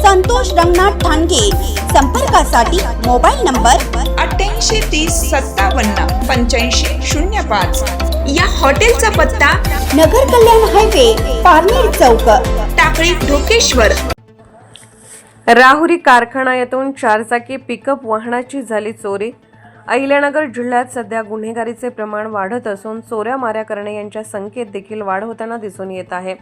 संतोष रंगनाथ ठाणगे. संपर्कासाठी mobile number अठ्ठ्याऐंशी तीस सत्तावन्न पंच्याऐंशी शून्य पाच. या हॉटेलचा पत्ता नगर कल्याण हायवे पारनेर चौक. टाकळी ढोकेश्वर. राहुरी कारखाना येथून चारचाकी पिकअप वाहनाची झाली चोरी. अहिल्यानगर जिल्ह्यात सध्या गुन्हेगारीचे प्रमाण वाढत असून चोऱ्या माऱ्या करणे यांच्या संख्येत देखील वाढ होताना दिसून येत आहे.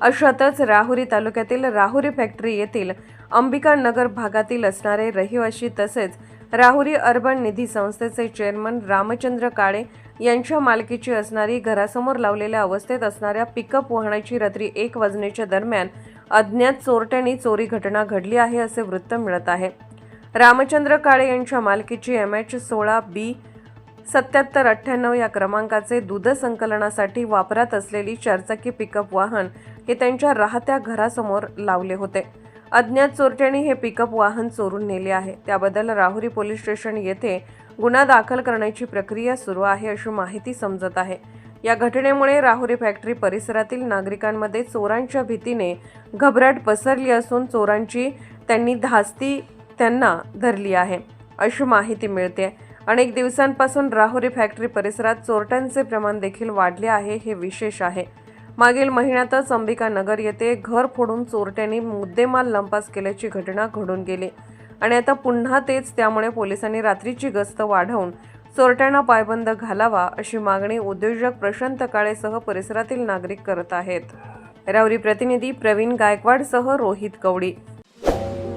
अशातच राहुरी तालुक्यातील राहुरी फॅक्टरी येथील अंबिका नगर भागातील असणारे रहिवासी तसेच राहुरी अर्बन निधी संस्थेचे चेअरमन रामचंद्र काळे यांच्या मालकीची असणारी घरासमोर लावलेल्या अवस्थेत असणाऱ्या पिकअप वाहनाची रात्री एक वाजण्याच्या दरम्यान अज्ञात चोरट्यांनी चोरी घटना घडली आहे असे वृत्त मिळत आहे. रामचंद्र काळे यांच्या मालकीची एम एच सोळा बी सत्याहत्तर अठ्ठ्याण्णव या क्रमांकाचे दूध संकलनासाठी वापरात असलेली चारचाकी पिकअप वाहन हे त्यांच्या राहत्या घरासमोर लावले होते. अज्ञात चोरट्यांनी हे पिकअप वाहन चोरून नेले आहे. त्याबद्दल राहुरी पोलीस स्टेशन येथे गुन्हा दाखल करण्याची प्रक्रिया सुरू आहे अशी माहिती समजत आहे. या घटनेमुळे राहुरी फॅक्टरी परिसरातील नागरिकांमध्ये चोरांच्या भीतीने घबराट पसरली असून चोरांची त्यांनी धास्ती त्यांना धरली आहे अशी माहिती मिळते. अनेक दिवसांपासून राहुरी फॅक्टरी परिसरात चोरट्यांचे प्रमाण देखील वाढले आहे हे विशेष आहे. मागील महिन्यातच अंबिका नगर येथे घर फोडून चोरट्यांनी मुद्देमाल लंपास केल्याची घटना घडून गेली. आणि आता पुन्हा तेच त्यामुळे पोलिसांनी रात्रीची गस्त वाढवून चोरट्यांना पायबंद घालावा अशी मागणी उद्योजक प्रशांत काळेसह परिसरातील नागरिक करत आहेत. राहुरी प्रतिनिधी प्रवीण गायकवाडसह रोहित कवडी